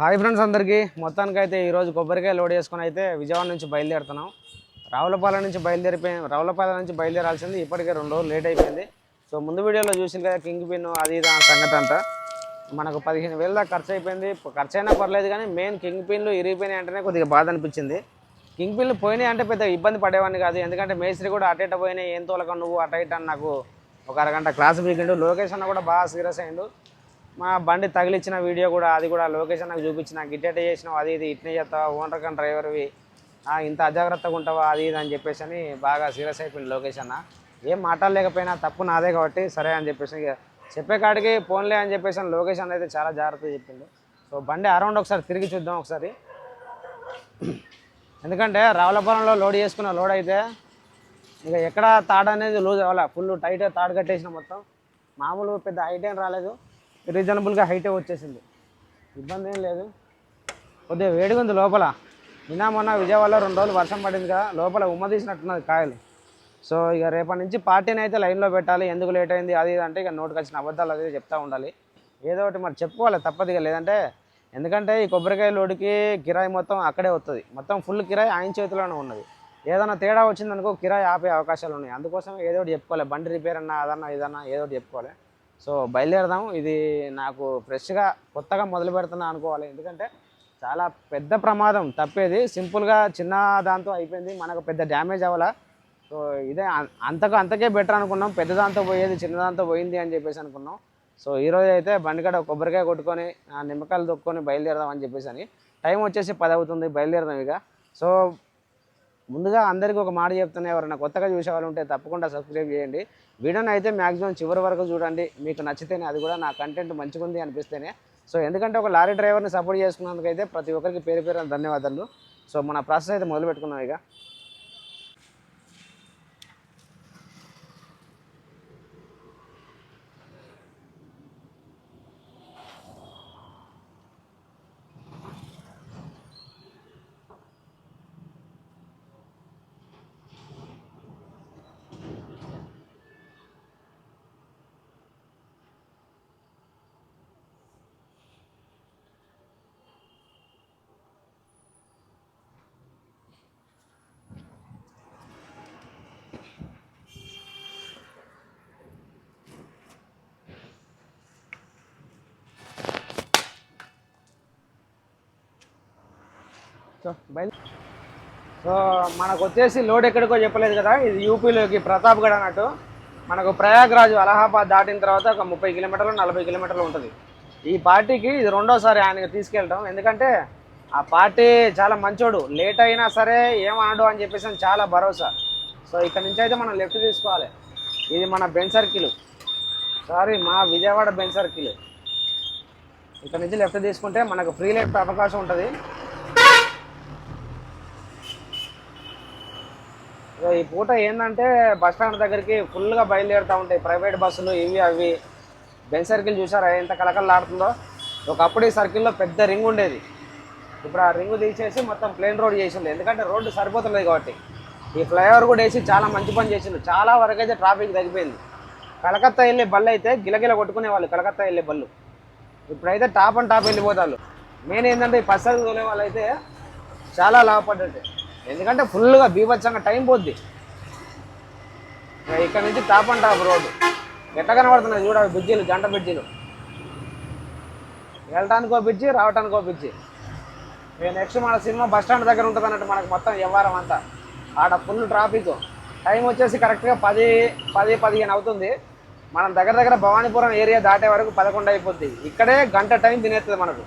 Hi friends అందరికీ. మొత్తానికి అయితే ఈరోజు కొబ్బరికాయ లోడ్ చేసుకుని అయితే విజయవాడ నుంచి బయలుదేరుతున్నాం. రావులపాలెం నుంచి బయలుదేరిపోయి రావులపాలెం నుంచి బయలుదేరాల్సింది ఇప్పటికే రెండు రోజులు లేట్ అయిపోయింది. సో ముందు వీడియోలో చూసింది కదా కింగ్ పిన్ అది ఇది సంగతి అంతా. మనకు పదిహేను వేల దాకా ఖర్చు అయిపోయింది. ఖర్చు అయినా పర్లేదు కానీ మెయిన్ కింగ్ పిన్లు ఇరిగిపోయినాయి అంటేనే కొద్దిగా బాధ అనిపించింది. కింగ్ పిన్లు పోయినాయి అంటే పెద్ద ఇబ్బంది పడేవాడిని కాదు. ఎందుకంటే మేస్త్రి కూడా అటు ఇటు పోయినాయి. ఏం తోలక నువ్వు అటు ఇటు అని నాకు ఒక అరగంట క్లాస్ పీకిండు లొకేషన్ కూడా బాగా సీరియస్ అయ్యిండు. మా బండి తగిలిచ్చిన వీడియో కూడా అది కూడా లొకేషన్ నాకు చూపించిన గిట్టెట్ చేసినావు అది ఇది ఇట్నే చేస్తావా ఓనర్ కన్ డ్రైవర్వి ఇంత అజాగ్రత్తగా ఉంటావా అది ఇది అని చెప్పేసి అని బాగా సీరియస్ అయిపోయింది లొకేషన్ ఏం మాట్లాడలేకపోయినా తప్పు నాదే కాబట్టి సరే అని చెప్పేసి ఇక చెప్పే కాడికి ఫోన్లే అని చెప్పేసి అని లొకేషన్ అయితే చాలా జాగ్రత్తగా చెప్పిండు. సో బండి అరౌండ్ ఒకసారి తిరిగి చూద్దాం ఒకసారి. ఎందుకంటే రావులపురంలో లోడ్ చేసుకున్న లోడ్ అయితే ఇక ఎక్కడ తాడు అనేది లూజ్ అవ్వాలి ఫుల్ టైట్ తాడు కట్టేసిన మొత్తం. మామూలు పెద్ద హైట్ ఏం రాలేదు. రీజనబుల్గా హైటే వచ్చేసింది. ఇబ్బంది ఏం లేదు. కొద్దిగా వేడిగా ఉంది లోపల. నిన్న మొన్న విజయవాడలో రెండు రోజులు వర్షం పడింది కదా లోపల ఉమ్మ తీసినట్టున్నది కాయలు. సో ఇక రేపటి నుంచి పార్టీని అయితే లైన్లో పెట్టాలి ఎందుకు లేట్ అయింది అది అంటే ఇక నోటుకు వచ్చిన అబద్ధాలు అది చెప్తూ ఉండాలి. ఏదో ఒకటి మరి చెప్పుకోవాలి తప్పదిగా లేదంటే ఎందుకంటే ఈ కొబ్బరికాయ లోడుకి కిరాయి మొత్తం అక్కడే వస్తుంది మొత్తం ఫుల్ కిరాయి ఆయన చేతిలోనే ఉన్నది. ఏదైనా తేడా వచ్చిందనుకో కిరాయి ఆపే అవకాశాలు ఉన్నాయి. అందుకోసం ఏదో ఒకటి చెప్పుకోవాలి. బండి రిపేర్ అన్నా అదన్నా ఇదన్నా ఏదో ఒకటి చెప్పుకోవాలి. సో బయలుదేరదాం ఇది నాకు ఫ్రెష్గా కొత్తగా మొదలు పెడుతున్నా అనుకోవాలి. ఎందుకంటే చాలా పెద్ద ప్రమాదం. తప్పేది. సింపుల్గా చిన్న దాంతో అయిపోయింది. మనకు పెద్ద డ్యామేజ్ అవ్వాలా? సో ఇదే అంతకు అంతకే బెటర్ అనుకున్నాం. పెద్ద దాంతో పోయేది చిన్న దాంతో పోయింది అని చెప్పేసి అనుకున్నాం. సో ఈరోజు అయితే బండికాడ కొబ్బరికాయ కొట్టుకొని నిమ్మకాయలు తొక్కుని బయలుదేరదాం అని చెప్పేసి అని. టైం వచ్చేసి పది అవుతుంది. బయలుదేరదాం ఇక. సో ముందుగా అందరికీ ఒక మాట చెప్తున్నా ఎవరైనా కొత్తగా చూసే వాళ్ళు ఉంటే తప్పకుండా సబ్స్క్రైబ్ చేయండి. వీడియోని అయితే మ్యాక్సిమం చివరి వరకు చూడండి. మీకు నచ్చితేనే అది కూడా నా కంటెంట్ మంచిగా ఉంది అనిపిస్తేనే. సో ఎందుకంటే ఒక లారీ డ్రైవర్ని సపోర్ట్ చేసుకున్నందుకైతే ప్రతి ఒక్కరికి పేరు పేరు ధన్యవాదాలు. సో మన ప్రాసెస్ అయితే మొదలు పెట్టుకున్నాం ఇక. సో బయలు సో మనకు వచ్చేసి లోడ్ ఎక్కడికో చెప్పలేదు కదా ఇది యూపీలోకి ప్రతాప్గఢ్ అన్నట్టు. మనకు ప్రయాగ్రాజ్ అలహాబాద్ దాటిన తర్వాత ఒక ముప్పై కిలోమీటర్లు నలభై కిలోమీటర్లు ఉంటుంది. ఈ పార్టీకి ఇది రెండోసారి ఆయనకి తీసుకెళ్ళటం. ఎందుకంటే ఆ పార్టీ చాలా మంచోడు. లేట్ అయినా సరే ఏమనడు అని చెప్పేసి చాలా భరోసా. సో ఇక్కడ నుంచి అయితే మనం లెఫ్ట్ తీసుకోవాలి. ఇది మన బెన్ సర్కిల్. సారీ మా విజయవాడ బెన్ సర్కిల్. ఇక్కడ నుంచి లెఫ్ట్ తీసుకుంటే మనకు ఫ్రీ లెఫ్ట్ అవకాశం ఉంటుంది. సో ఈ పూట ఏంటంటే బస్ స్టాండ్ దగ్గరికి ఫుల్గా బయలుదేరుతూ ఉంటాయి. ప్రైవేట్ బస్సులు ఇవి అవి. బెన్ సర్కిల్ చూసారా ఎంత కలకలలాడుతుందో ఒకప్పుడు ఈ సర్కిల్లో పెద్ద రింగ్ ఉండేది. ఇప్పుడు ఆ రింగ్ తీసేసి మొత్తం ప్లేన్ రోడ్ చేసింది ఎందుకంటే రోడ్డు సరిపోతుంది కాబట్టి. ఈ ఫ్లైఓవర్ కూడా వేసి చాలా మంచి పని చేసిండు చాలా వరకు అయితే ట్రాఫిక్ తగ్గిపోయింది. కలకత్తా వెళ్ళే బళ్ళు అయితే గిలగిల కొట్టుకునే వాళ్ళు. కలకత్తా వెళ్ళే బళ్ళు. ఇప్పుడైతే టాప్ అండ్ టాప్ వెళ్ళిపోతారు మెయిన్ ఏంటంటే ఈ పసలు తోలే వాళ్ళు అయితే చాలా లాభపడ్డట్టు ఎందుకంటే ఫుల్గా బీభత్సంగా టైం పోద్ది. ఇక్కడ నుంచి టాప్ అండ్ టాప్ రోడ్డు. ఎట్ట కనబడుతున్నాయి చూడ బ్రిడ్జీలు జంట బ్రిడ్జీలు. వెళ్ళటానికి ఒక బ్రిడ్జి రావటానికి ఒక బ్రిడ్జి నెక్స్ట్ మన సినిమా బస్ స్టాండ్ దగ్గర ఉంటుంది అన్నట్టు మనకు మొత్తం వ్యవహారం అంతా. ఆడ ఫుల్ ట్రాఫిక్ టైం వచ్చేసి కరెక్ట్గా పది పది పదిహేను అవుతుంది. మనం దగ్గర దగ్గర భవానీపురం ఏరియా దాటే వరకు పదకొండు అయిపోద్ది. ఇక్కడే గంట టైం తినేస్తుంది మనకు.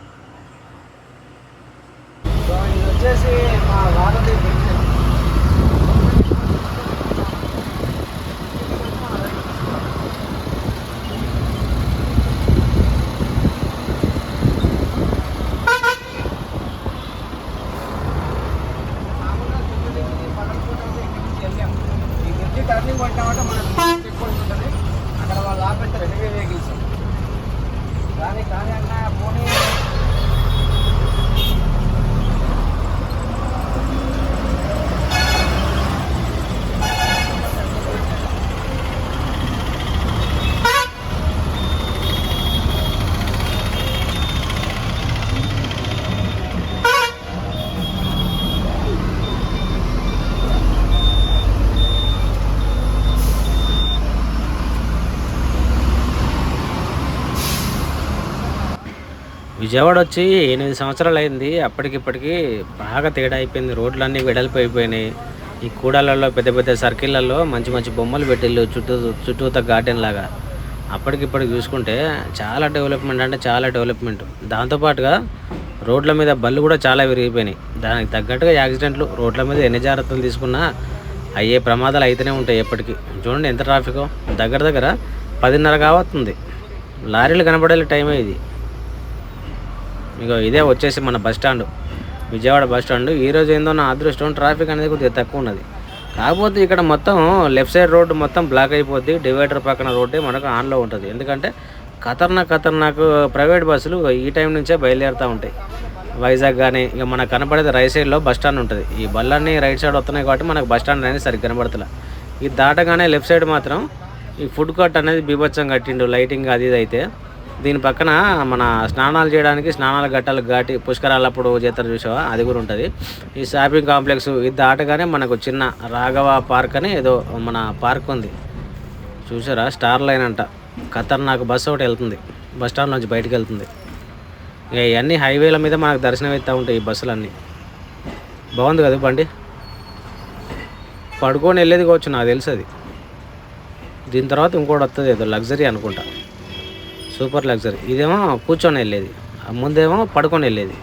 సో ఇది వచ్చేసి మా వారధి బ్రిడ్జ్ మామూలుగా తొమ్మిది పదకొండు అయితే ఇక్కడి నుంచి వెళ్ళాము ఈ బ్రిడ్జి టర్నింగ్ కొట్టామంటే మన చెక్ పోస్ట్ ఉంటుంది అక్కడ వాళ్ళు ఆపెడతారు హెవీ వెహికల్స్ కానీ కానీ అన్న పోనీ విజయవాడ వచ్చి ఎనిమిది సంవత్సరాలు అయింది. అప్పటికిప్పటికి బాగా తేడా అయిపోయింది. రోడ్లన్నీ వెడల్పు అయిపోయినాయి. ఈ కూడలలో పెద్ద పెద్ద సర్కిళ్ళల్లో మంచి మంచి బొమ్మలు పెట్టిళ్ళు చుట్టూ చుట్టూత గార్డెన్ లాగా. అప్పటికిప్పటికి చూసుకుంటే చాలా డెవలప్మెంట్ అంటే చాలా డెవలప్మెంట్ దాంతోపాటుగా రోడ్ల మీద బళ్ళు కూడా చాలా విరిగిపోయినాయి. దానికి తగ్గట్టుగా యాక్సిడెంట్లు రోడ్ల మీద ఎన్ని జాగ్రత్తలు తీసుకున్నా అయ్యే ప్రమాదాలు అయితేనే ఉంటాయి ఎప్పటికీ. చూడండి ఎంత ట్రాఫిక్ దగ్గర దగ్గర పదిన్నర కావస్తుంది లారీలు కనబడే టైం ఇది. ఇగో ఇదే వచ్చేసి మన bus stand. Vijayawada bus stand. ఈ రోజు ఏందో నా అదృష్టం ట్రాఫిక్ అనేది కొద్దిగా తక్కువ ఉన్నది. కాకపోతే ఇక్కడ మొత్తం లెఫ్ట్ సైడ్ రోడ్డు మొత్తం బ్లాక్ అయిపోద్ది. డివైడర్ పక్కన రోడ్డే మనకు ఆన్లో ఉంటుంది. ఎందుకంటే ఖతర్నాక్ ఖతర్నాక్ ప్రైవేట్ బస్సులు ఈ టైం నుంచే బయలుదేరుతూ ఉంటాయి. వైజాగ్ కానీ ఇక మనకు కనపడేది రైట్ సైడ్లో బస్ స్టాండ్ ఉంటుంది. ఈ బళ్ళన్నీ రైట్ సైడ్ వస్తున్నాయి కాబట్టి మనకు బస్ స్టాండ్ అనేది సరిగ్గా కనబడతలే. ఇది దాటగానే లెఫ్ట్ సైడ్ మాత్రం ఈ ఫుడ్ కోర్ట్ అనేది బీభత్సం కట్టిండు లైటింగ్ అది ఇది అయితే. దీని పక్కన మన స్నానాలు చేయడానికి స్నానాల గట్టాలు ఘాటి పుష్కరాలప్పుడు చేస్తారు చూసావా? అది కూడా ఉంటుంది. ఈ షాపింగ్ కాంప్లెక్స్ ఇది దాటగానే మనకు చిన్న రాఘవ పార్క్ అని ఏదో మన పార్క్ ఉంది. చూసారా? స్టార్ లైన్ అంట. ఖతర్నాక్ బస్సు ఒకటి వెళ్తుంది. బస్ స్టాండ్ నుంచి బయటకు వెళ్తుంది. ఇక ఇవన్నీ హైవేల మీద మనకు దర్శనం ఇస్తూ ఉంటాయి ఈ బస్సులన్నీ. బాగుంది కదా బండి? పడుకొని వెళ్ళేది కావచ్చు నాకు తెలుసు అది. దీని తర్వాత ఇంకోటి వస్తుంది ఏదో లగ్జరీ అనుకుంటా. Super luxury. ఇదేమో కూర్చొని వెళ్ళేది. ముందేమో పడుకొని వెళ్ళేది.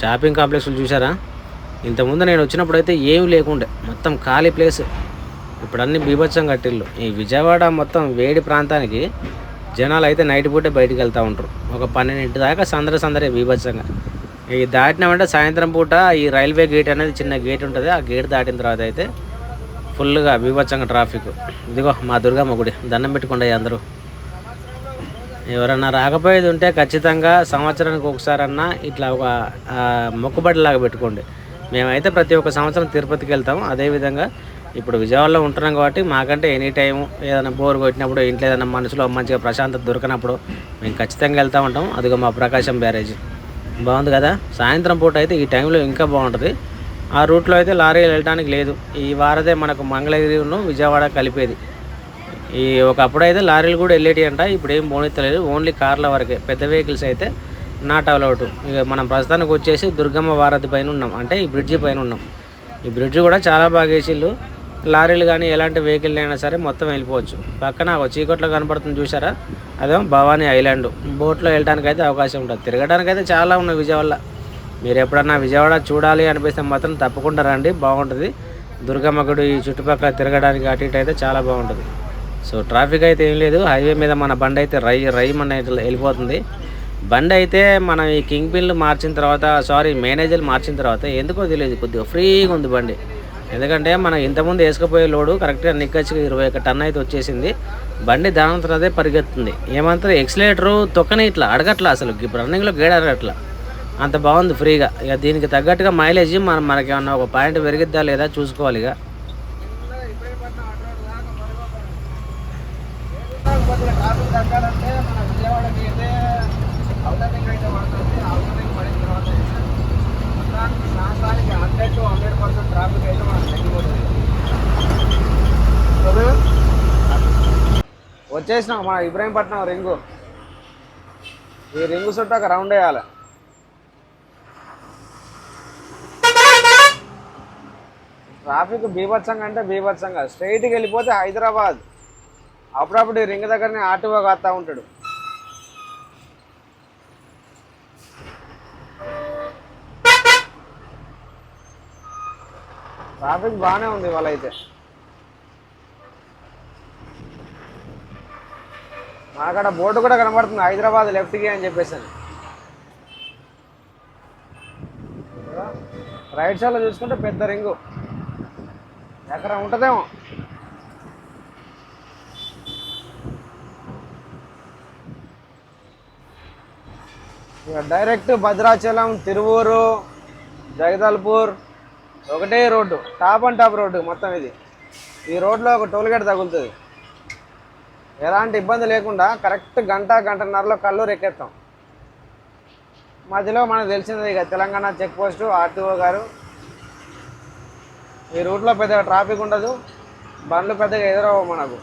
షాపింగ్ కాంప్లెక్స్లు చూసారా ఇంతకుముందు నేను వచ్చినప్పుడు అయితే ఏమి లేకుండే. మొత్తం ఖాళీ ప్లేస్. ఇప్పుడు అన్ని బీభత్సం కట్టిల్లు ఈ విజయవాడ మొత్తం వేడి ప్రాంతానికి జనాలు అయితే నైట్ పూటే బయటికి వెళ్తూ ఉంటారు. ఒక పన్నెండింటి దాకా సందర సందరే బీభత్సంగా. ఈ దాటినామంటే సాయంత్రం పూట ఈ రైల్వే గేట్ అనేది చిన్న గేట్ ఉంటుంది. ఆ గేట్ దాటిన తర్వాత అయితే ఫుల్గా బీభత్సంగా ట్రాఫిక్ ఇదిగో మా దుర్గమ్మ గుడి. దండం పెట్టుకుండే అందరూ. ఎవరన్నా రాకపోయేది ఉంటే ఖచ్చితంగా సంవత్సరానికి ఒకసారన్నా ఇట్లా ఒక మొక్కుబడిలాగా పెట్టుకోండి. మేమైతే ప్రతి ఒక్క సంవత్సరం తిరుపతికి వెళ్తాం అదేవిధంగా ఇప్పుడు విజయవాడలో ఉంటున్నాం కాబట్టి మాకంటే ఎనీ టైం ఏదైనా బోర్ కొట్టినప్పుడు ఇంట్లో ఏదైనా మనసులో మంచిగా ప్రశాంతత దొరికినప్పుడు మేము ఖచ్చితంగా వెళ్తూ ఉంటాం అదిగో మా ప్రకాశం బ్యారేజ్. బాగుంది కదా? సాయంత్రం పూట అయితే ఈ టైంలో ఇంకా బాగుంటుంది. ఆ రూట్లో అయితే లారీలు వెళ్ళడానికి లేదు. ఈ వారదే మనకు మంగళగిరిను విజయవాడ కలిపేది. ఈ ఒకప్పుడు అయితే లారీలు కూడా వెళ్ళేటి అంట ఇప్పుడు ఏం పోనెత్తలేదు. ఓన్లీ కార్ల వరకే. పెద్ద వెహికల్స్ అయితే నాట్ అలౌట్ ఇక మనం ప్రస్తుతానికి వచ్చేసి దుర్గమ్మ వారధి పైన ఉన్నాం. అంటే ఈ బ్రిడ్జి పైన ఉన్నాం. ఈ బ్రిడ్జ్ కూడా చాలా బాగా వేసిళ్ళు. లారీలు కానీ ఎలాంటి వెహికల్ అయినా సరే మొత్తం వెళ్ళిపోవచ్చు. పక్కన ఒక చీకట్లో కనపడుతుంది చూసారా అదే భవానీ ఐలాండ్. బోట్లో వెళ్ళడానికి అయితే అవకాశం ఉంటుంది. తిరగడానికి అయితే చాలా ఉన్నాయి విజయవాడలో మీరు ఎప్పుడన్నా విజయవాడ చూడాలి అనిపిస్తే మాత్రం తప్పకుండా రండి. బాగుంటుంది. దుర్గమ్మ గుడి ఈ చుట్టుపక్కల తిరగడానికి అటు ఇటు అయితే చాలా బాగుంటుంది. సో ట్రాఫిక్ అయితే ఏం లేదు. హైవే మీద మన బండి అయితే రై రై మన వెళ్ళిపోతుంది. బండి అయితే మనం ఈ కింగ్ పిన్లు మార్చిన తర్వాత సారీ మేనేజర్లు మార్చిన తర్వాత ఎందుకో తెలియదు. కొద్దిగా ఫ్రీగా ఉంది బండి. ఎందుకంటే మనం ఇంతకుముందు వేసుకుపోయే లోడు కరెక్ట్గా నిక్కచ్చి ఇరవై ఒక టన్ అయితే వచ్చేసింది. బండి దానంతరం అదే పరిగెత్తుంది. ఏమంటారు? ఎక్సిలేటరు తొక్కని ఇట్లా అడగట్లా అసలు. ఇప్పుడు రన్నింగ్లో గేడ్ అడగట్లా. అంత బాగుంది ఫ్రీగా. ఇక దీనికి తగ్గట్టుగా మైలేజ్ మనం మనకేమన్నా ఒక పాయింట్ పెరిగిద్దా లేదా చూసుకోవాలి ఇక ట్రాఫిక్ తగ్గాలంటే మన విజయవాడకి అయితే అవుటింగ్ అయితే పడుతుంది అవుటింగ్ పడిన తర్వాత మొత్తానికి ప్రాంతానికి hundred to hundred percent traffic అయితే మనకు తగ్గిపోతుంది వచ్చేసినాం మన ఇబ్రాహీంపట్నం రింగు. ఈ రింగు చుట్టూ ఒక రౌండ్ వేయాలి. ట్రాఫిక్ బీభత్సంగా అంటే బీభత్సంగా. స్ట్రైట్కి వెళ్ళిపోతే హైదరాబాద్. అప్పుడప్పుడు ఈ రింగ్ దగ్గరనే ఆటోగా కాస్తా ఉంటాడు. ట్రాఫిక్ బాగానే ఉంది వాళ్ళైతే అక్కడ బోర్డు కూడా కనబడుతుంది. హైదరాబాద్ లెఫ్ట్కి అని చెప్పేసి రైట్ సైడ్లో చూసుకుంటే పెద్ద రింగు. ఎక్కడ ఉంటుందేమో. ఇక డైరెక్ట్ భద్రాచలం తిరువూరు జగదల్పూర్ ఒకటే road. Top and top road మొత్తం ఇది. ఈ రోడ్లో ఒక టోల్ గేట్ తగులుతుంది. ఎలాంటి ఇబ్బంది లేకుండా కరెక్ట్ గంట గంటన్నరలో కల్లూరు ఎక్కేస్తాం మధ్యలో మనకు తెలిసింది ఇక తెలంగాణ చెక్ పోస్టు ఆర్టీఓ గారు. ఈ రూట్లో పెద్దగా ట్రాఫిక్ ఉండదు. బండ్లు పెద్దగా ఎదురవ్వవు మనకు.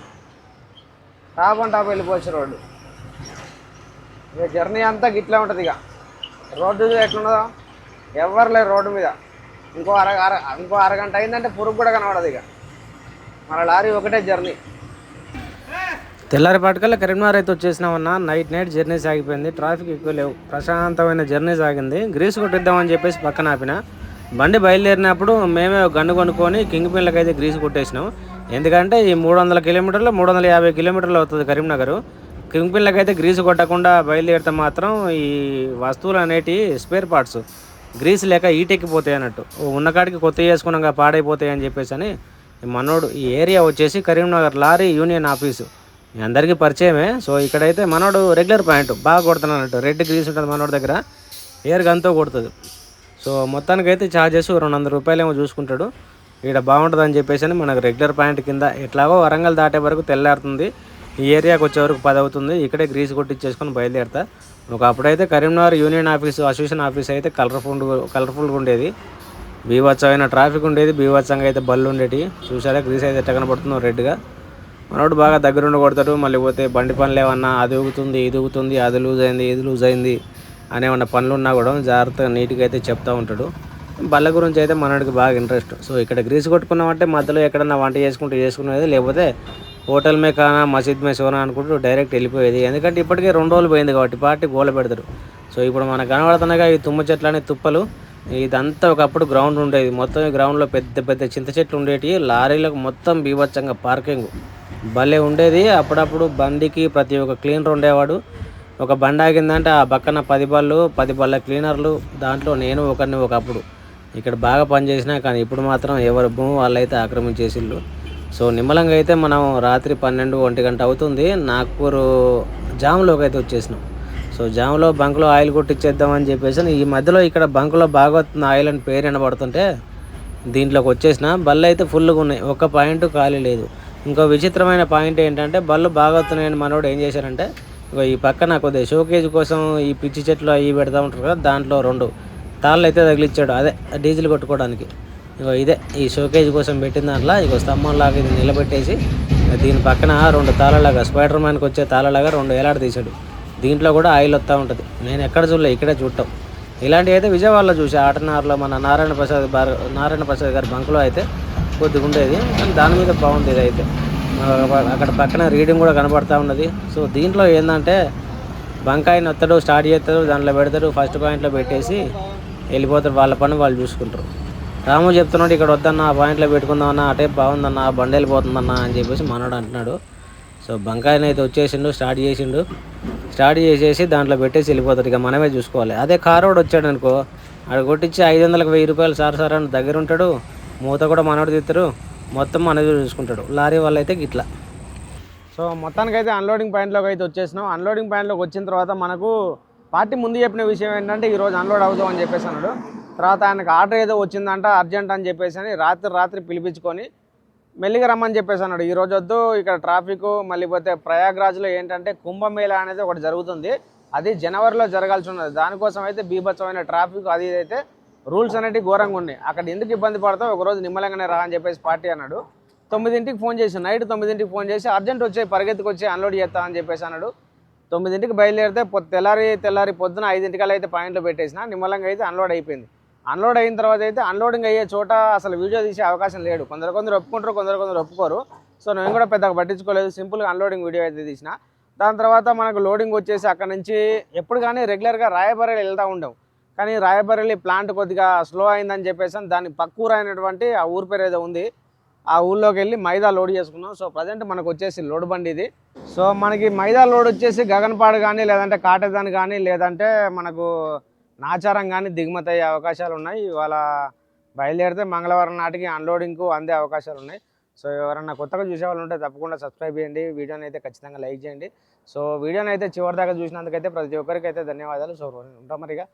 టాప్ అండ్ టాప్ వెళ్ళిపోవచ్చు రోడ్డు. ఇక జర్నీ అంతా గిట్లా ఉంటుంది ఇక. రోడ్డు చూడు ఎట్లున్నదో ఎవరు లేరు రోడ్డు మీద. ఇంకో అర అర ఇంకో అరగంట అయిందంటే పురుగు కూడా కనబడదు ఇక. మన లారీ ఒకటే జర్నీ. తెల్లారిపాటికల్లా కరీంనగర్ అయితే వచ్చేసినామన్నా. నైట్ నైట్ జర్నీ సాగిపోయింది. ట్రాఫిక్ ఎక్కువ లేవు. ప్రశాంతమైన జర్నీ సాగింది. గ్రీస్ కొట్టిద్దామని చెప్పేసి పక్కన ఆపిన. బండి బయలుదేరినప్పుడు మేమే ఒక గన్ను కొనుక్కొని కింగ్ పిన్లకి అయితే గ్రీస్ కొట్టేసినాం. ఎందుకంటే ఈ మూడు వందల కిలోమీటర్లు మూడు వందల యాభై కిలోమీటర్లు అవుతుంది కరీంనగర్. కింగ్ పిన్లకి అయితే గ్రీస్ కొట్టకుండా బయలుదేరితే మాత్రం ఈ వస్తువులు అనేటివి స్పేర్ పార్ట్స్ గ్రీస్ లేక ఈటెక్కిపోతాయి అన్నట్టు. ఉన్న కాడికి కొత్త చేసుకున్నాక పాడైపోతాయి అని చెప్పేసి అని మనోడు ఈ ఏరియా వచ్చేసి కరీంనగర్ లారీ యూనియన్ ఆఫీసు. మీ అందరికీ పరిచయమే. సో ఇక్కడైతే మనోడు రెగ్యులర్ పాయింట్ బాగా కొడుతున్నాడు రెడ్ గ్రీస్ ఉంటుంది మనోడి దగ్గర. ఎయిర్ గన్తో కొడుతుంది. సో మొత్తానికైతే ఛార్జెస్ రెండు వందల రూపాయలేమో చూసుకుంటాడు. ఇక్కడ బాగుంటుంది అని చెప్పేసి అని మనకు రెగ్యులర్ పాయింట్ కింద ఎట్లాగో వరంగల్ దాటే వరకు తెల్లారుతుంది. ఈ ఏరియాకి వచ్చే వరకు పది అవుతుంది ఇక్కడే గ్రీస్ కొట్టించేసుకొని బయలుదేరుతా. ఒక అప్పుడైతే Karimnagar union office association office అయితే కలర్ఫుల్ కలర్ఫుల్గా ఉండేది. బీభత్సమైన ట్రాఫిక్ ఉండేది. బీభత్సంగా అయితే బళ్ళు ఉండేవి చూసారా గ్రీస్ అయితే ఎట్ట కనబడుతుందో రెడ్గా మనోడు బాగా దగ్గరుండి కొడతాడు మళ్ళీ పోతే బండి పనులు ఏమన్నా అది ఊగుతుంది ఇది ఊగుతుంది అది లూజ్ అయింది ఇది లూజ్ అయింది అనేమన్నా పనులు ఉన్నా కూడా జాగ్రత్తగా నీట్గా అయితే చెప్తా ఉంటాడు. బల్ల గురించి అయితే మనోడికి బాగా ఇంట్రెస్ట్ సో ఇక్కడ గ్రీస్ కొట్టుకున్నామంటే మధ్యలో ఎక్కడన్నా వంట చేసుకుంటూ చేసుకునేది లేకపోతే హోటల్ మే కానా మసీద్ మే సోనా అనుకుంటూ డైరెక్ట్ వెళ్ళిపోయేది. ఎందుకంటే ఇప్పటికే రెండు రోజులు పోయింది కాబట్టి పార్టీ గోల పెడతారు సో ఇప్పుడు మనకు కనబడుతున్నాగా ఈ తుమ్మ చెట్లు అనే తుప్పలు ఇదంతా ఒకప్పుడు గ్రౌండ్ ఉండేది. మొత్తం ఈ గ్రౌండ్లో పెద్ద పెద్ద చింత చెట్లు ఉండేవి లారీలకు మొత్తం బీభత్సంగా పార్కింగ్ భలే ఉండేది. అప్పుడప్పుడు బండికి ప్రతి ఒక్క క్లీనర్ ఉండేవాడు. ఒక బండి ఆగిందంటే ఆ పక్కన పది బళ్ళు పది బళ్ళ క్లీనర్లు దాంట్లో నేను ఒకరిని ఒకప్పుడు. ఇక్కడ బాగా పనిచేసినా కానీ ఇప్పుడు మాత్రం ఎవరి భూమి వాళ్ళైతే ఆక్రమించేసిళ్ళు. సో నిమ్మలంగా అయితే మనం రాత్రి పన్నెండు ఒంటి గంట అవుతుంది. నాగ్పూర్ జామ్లోకి అయితే వచ్చేసినాం. సో జామ్లో బంక్లో ఆయిల్ కొట్టించేద్దామని చెప్పేసి ఈ మధ్యలో ఇక్కడ బంక్లో బాగా వస్తున్న ఆయిల్ అని పేరు వినబడుతుంటే దీంట్లోకి వచ్చేసిన. బళ్ళు అయితే ఫుల్గా ఉన్నాయి. ఒక్క పాయింట్ ఖాళీ లేదు. ఇంకో విచిత్రమైన పాయింట్ ఏంటంటే బళ్ళు బాగా వస్తున్నాయని మనోడు ఏం చేశారంటే ఇగో ఈ పక్కన కొద్దిగా షోకేజ్ కోసం ఈ పిచ్చి చెట్లు అవి పెడతా ఉంటారు కదా దాంట్లో రెండు. తాళ్ళు అయితే తగిలిచ్చాడు అదే డీజిల్ కొట్టుకోవడానికి. ఇగో ఇదే ఈ షోకేజ్ కోసం పెట్టిన దాంట్లో ఇగో స్తంభం లాగా ఇది నిలబెట్టేసి దీని పక్కన రెండు తాళలాగా స్పైడర్ మ్యాన్కి వచ్చే తాళలాగా రెండు ఏలాడ తీశాడు. దీంట్లో కూడా ఆయిల్ వస్తూ ఉంటుంది. నేను ఎక్కడ చూడలే ఇక్కడే చూడటం. ఇలాంటివి అయితే విజయవాడలో చూసి ఆటనారులో మన నారాయణ ప్రసాద్ బార్ నారాయణ ప్రసాద్ గారి బంకులో అయితే కొద్దిగా ఉండేది కానీ దాని మీద బాగుంది ఇది అయితే అక్కడ పక్కన రీడింగ్ కూడా కనబడతా ఉన్నది. సో దీంట్లో ఏంటంటే బంకాయని వస్తాడు స్టార్ట్ చేస్తాడు దాంట్లో పెడతారు ఫస్ట్ పాయింట్లో పెట్టేసి వెళ్ళిపోతారు వాళ్ళ పని వాళ్ళు చూసుకుంటారు. రాము చెప్తున్నాడు ఇక్కడ వద్దన్న ఆ పాయింట్లో పెట్టుకుందామన్నా అటే బాగుందన్న ఆ బండి వెళ్ళిపోతుందన్న అని చెప్పేసి మనోడు అంటున్నాడు. సో బంకాయని అయితే వచ్చేసిండు స్టార్ట్ చేసిండు. స్టార్ట్ చేసేసి దాంట్లో పెట్టేసి వెళ్ళిపోతాడు. ఇక మనమే చూసుకోవాలి. అదే కారు వాడు వచ్చాడు అనుకో ఆడ కొట్టించి ఐదు వందలకు వెయ్యి రూపాయలు సార్ సార్ అని దగ్గర ఉంటాడు. మూత కూడా మనోడు తీస్తారు మొత్తం మనది చూసుకుంటాడు. లారీ వాళ్ళు అయితే గిట్లా. సో మొత్తానికైతే అన్లోడింగ్ పాయింట్లోకి అయితే వచ్చేసినాం. అన్లోడింగ్ పాయింట్లోకి వచ్చిన తర్వాత మనకు పార్టీ ముందు చెప్పిన విషయం ఏంటంటే ఈరోజు అన్లోడ్ అవుతాం అని చెప్పేసి అన్నాడు. తర్వాత ఆయనకు ఆర్డర్ ఏదో వచ్చిందంట అర్జెంట్ అని చెప్పేసి అని రాత్రి రాత్రి పిలిపించుకొని మెల్లిగా రమ్మని చెప్పేసి అన్నాడు. ఈ రోజు వద్దు ఇక్కడ ట్రాఫిక్ మళ్ళీ పోతే ప్రయాగ్రాజ్లో ఏంటంటే కుంభమేళ అనేది ఒకటి జరుగుతుంది. అది జనవరిలో జరగాల్సి ఉన్నది. దానికోసం అయితే బీభత్సమైన ట్రాఫిక్ అది అయితే రూల్స్ అనేటివి ఘోరంగా ఉన్నాయి. అక్కడ ఎందుకు ఇబ్బంది పడతావు? ఒకరోజు నిమ్మలంగానే రా అని చెప్పేసి పార్టీ అన్నాడు. తొమ్మిదింటికి ఫోన్ చేసి నైట్ తొమ్మిదింటికి ఫోన్ చేసి అర్జెంట్ వచ్చే పరిగెత్తుకు వచ్చి అన్లోడ్ చేస్తా అని చెప్పేసి అన్నాడు. తొమ్మిదింటికి బయలుదేరితే తెల్లారి తెల్లారి పొద్దున ఐదింటికల్లా అయితే పాయింట్లో పెట్టేసిన నిమ్మలంగా అయితే అన్లోడ్ అయిపోయింది. అన్లోడ్ అయిన తర్వాత అయితే అన్లోడింగ్ అయ్యే చోట అసలు వీడియో తీసే అవకాశం లేడు కొందరు కొందరు ఒప్పుకుంటారు కొందరు కొందరు ఒప్పుకోరు. సో నేను కూడా పెద్దగా పట్టించుకోలేదు. సింపుల్గా అన్లోడింగ్ వీడియో అయితే తీసిన. దాని తర్వాత మనకు లోడింగ్ వచ్చేసి అక్కడ నుంచి ఎప్పుడు కానీ రెగ్యులర్గా రాయబరేలు వెళ్తూ ఉండాం కానీ రాయబరెల్లి ప్లాంట్ కొద్దిగా స్లో అయిందని చెప్పేసి దాని పక్కూర అయినటువంటి ఆ ఊరి పేరు ఏదో ఉంది. ఆ ఊళ్ళోకి వెళ్ళి మైదా లోడ్ చేసుకున్నాం. సో ప్రజెంట్ మనకు వచ్చేసి లోడ్ బండి ఇది. సో మనకి మైదా లోడ్ వచ్చేసి గగన్పాడు కానీ లేదంటే కాటేదాన్ కానీ లేదంటే మనకు నాచారం కానీ దిగుమతి అయ్యే అవకాశాలు ఉన్నాయి. ఇవాళ బయలుదేరితే మంగళవారం నాటికి అన్లోడింగ్కు అందే అవకాశాలు ఉన్నాయి. సో ఎవరైనా కొత్తగా చూసే వాళ్ళు ఉంటే తప్పకుండా సబ్స్క్రైబ్ చేయండి. వీడియోని అయితే ఖచ్చితంగా లైక్ చేయండి. సో వీడియోని అయితే చివరి దాకా చూసినందుకైతే ప్రతి ఒక్కరికి అయితే ధన్యవాదాలు. సో ఉంటాం మరిగా